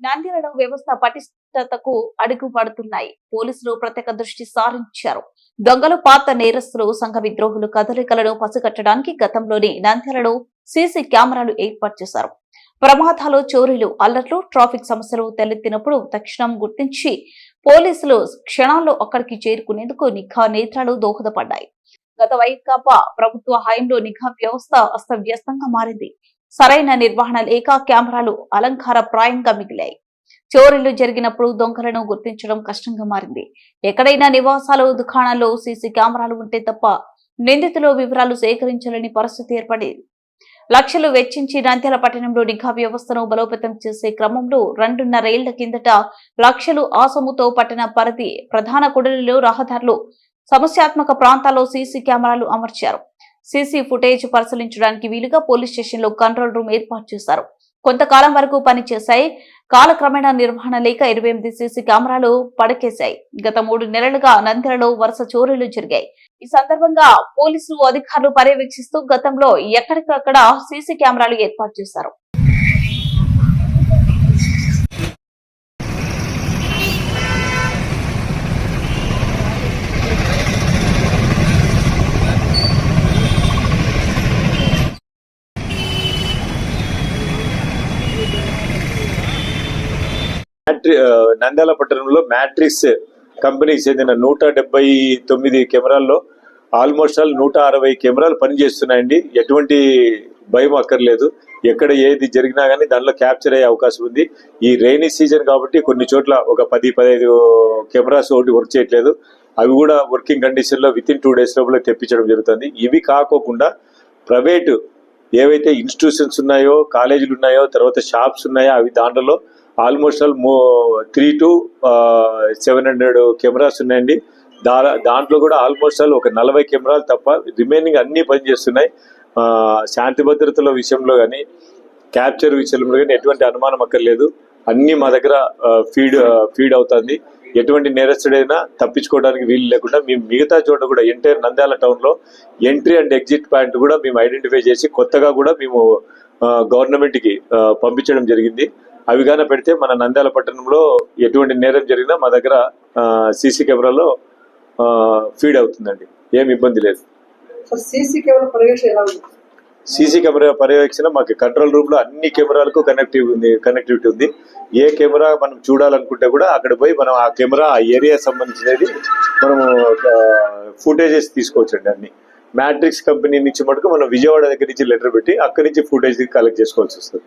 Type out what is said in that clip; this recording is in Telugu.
నంద్యాలలో వ్యవస్థ పటిష్టతకు అడుగు పడుతున్నాయి. పోలీసులు ప్రత్యేక దృష్టి సారించారు. దొంగలు పాత నేరస్తులు సంఘ విద్రోహులు కదలికలను పసిగట్టడానికి గతంలోని నంద్యాలలో సీసీ కెమెరాలు ఏర్పాటు చేశారు. ప్రమాదాలు చోరీలు అల్లర్లు ట్రాఫిక్ సమస్యలు తలెత్తినప్పుడు తక్షణం గుర్తించి పోలీసులు క్షణాల్లో అక్కడికి చేరుకునేందుకు నిఘా నేత్రాలు దోహదపడ్డాయి. గత వైకాపా ప్రభుత్వ హయంలో నిఘా వ్యవస్థ అస్తవ్యస్తంగా మారింది. సరైన నిర్వహణ లేక కెమెరాలు అలంకార ప్రాయంగా మిగిలాయి. చోరీలు జరిగినప్పుడు దొంగలను గుర్తించడం కష్టంగా మారింది. ఎక్కడైనా నివాసాలు దుకాణాల్లో సీసీ కెమెరాలు ఉంటే తప్ప నిందితుల వివరాలు సేకరించలేని పరిస్థితి ఏర్పడేది. లక్షలు వెచ్చించి నంద్యాల పట్టణంలో నిఘా వ్యవస్థను బలోపేతం చేసే క్రమంలో రెండున్నరేళ్ళ కిందట లక్షలు ఆసముతో పట్టణ పరిధి ప్రధాన కుడలిలో రహదారులు సమస్యాత్మక ప్రాంతాల్లో సీసీ కెమెరాలు అమర్చారు. సీసీ ఫుటేజ్ పరిశీలించడానికి వీలుగా పోలీస్ స్టేషన్లో కంట్రోల్ రూమ్ ఏర్పాటు చేశారు. కొంతకాలం వరకు పనిచేశాయి. కాలక్రమేణా నిర్వహణ లేక ఇరవై ఎనిమిది సీసీ కెమెరాలు పడకేశాయి. గత మూడు నెలలుగా నంద్యాలలో వరుస చోరీలు జరిగాయి. ఈ సందర్భంగా పోలీసులు అధికారులు పర్యవేక్షిస్తూ గతంలో ఎక్కడికక్కడ సీసీ కెమెరాలు ఏర్పాటు చేశారు. మ్యాట్రి నంద్యాల పట్టణంలో మ్యాట్రిక్స్ కంపెనీకి చెందిన నూట డెబ్బై తొమ్మిది కెమెరాల్లో ఆల్మోస్ట్ ఆల్ నూట అరవై కెమెరాలు పనిచేస్తున్నాయండి. ఎటువంటి భయం అక్కర్లేదు. ఎక్కడ ఏది జరిగినా కానీ దానిలో క్యాప్చర్ అయ్యే అవకాశం ఉంది. ఈ రైనీ సీజన్ కాబట్టి కొన్ని చోట్ల ఒక పది పదహైదు కెమెరాస్ ఒకటి వర్క్ చేయట్లేదు. అవి కూడా వర్కింగ్ కండిషన్లో విత్ ఇన్ టూ డేస్ లోపల తెప్పించడం జరుగుతుంది. ఇవి కాకోకుండా ప్రైవేటు ఏవైతే ఇన్స్టిట్యూషన్స్ ఉన్నాయో కాలేజీలు ఉన్నాయో తర్వాత షాప్స్ ఉన్నాయో అవి దాంట్లో ఆల్మోస్ట్ ఆల్ మో three to seven hundred cameras ఉన్నాయండి. దా దాంట్లో కూడా ఆల్మోస్ట్ ఆల్ ఒక నలభై కెమెరాలు తప్ప రిమైనింగ్ అన్నీ పనిచేస్తున్నాయి. శాంతి భద్రతల విషయంలో కానీ క్యాప్చర్ విషయంలో కానీ ఎటువంటి అనుమానం అక్కర్లేదు. అన్నీ మా దగ్గర ఫీడ్ ఫీడ్ అవుతుంది. ఎటువంటి నేరస్తుడైనా తప్పించుకోవడానికి వీలు లేకుండా మేము మిగతా చోట కూడా ఎంటైర్ నంద్యాల టౌన్లో ఎంట్రీ అండ్ ఎగ్జిట్ పాయింట్ కూడా మేము ఐడెంటిఫై చేసి కొత్తగా కూడా మేము గవర్నమెంట్కి పంపించడం జరిగింది. అవి గాన పెడితే మన నంద్యాల పట్టణంలో ఎటువంటి నేరం జరిగినా మా దగ్గర సీసీ కెమెరాలో ఫీడ్ అవుతుందండి. ఏమి ఇబ్బంది లేదు. సీసీ కెమెరా పర్యవేక్షణ ఎలా ఉంది? సీసీ కెమెరా పర్యవేక్షణ మాకు కంట్రోల్ రూమ్లో అన్ని కెమెరాలకు కనెక్టివ్ ఉంది కనెక్టివిటీ ఉంది. ఏ కెమెరా మనం చూడాలనుకుంటే కూడా అక్కడ పోయి మనం ఆ కెమెరా ఆ ఏరియా సంబంధించినది మనము ఫుటేజెస్ తీసుకోవచ్చండి అన్ని. మ్యాట్రిక్స్ కంపెనీ నుంచి మటుకు మనం విజయవాడ దగ్గర నుంచి లెటర్ పెట్టి అక్కడి నుంచి ఫుటేజ్ కలెక్ట్ చేసుకోవాల్సి వస్తుంది.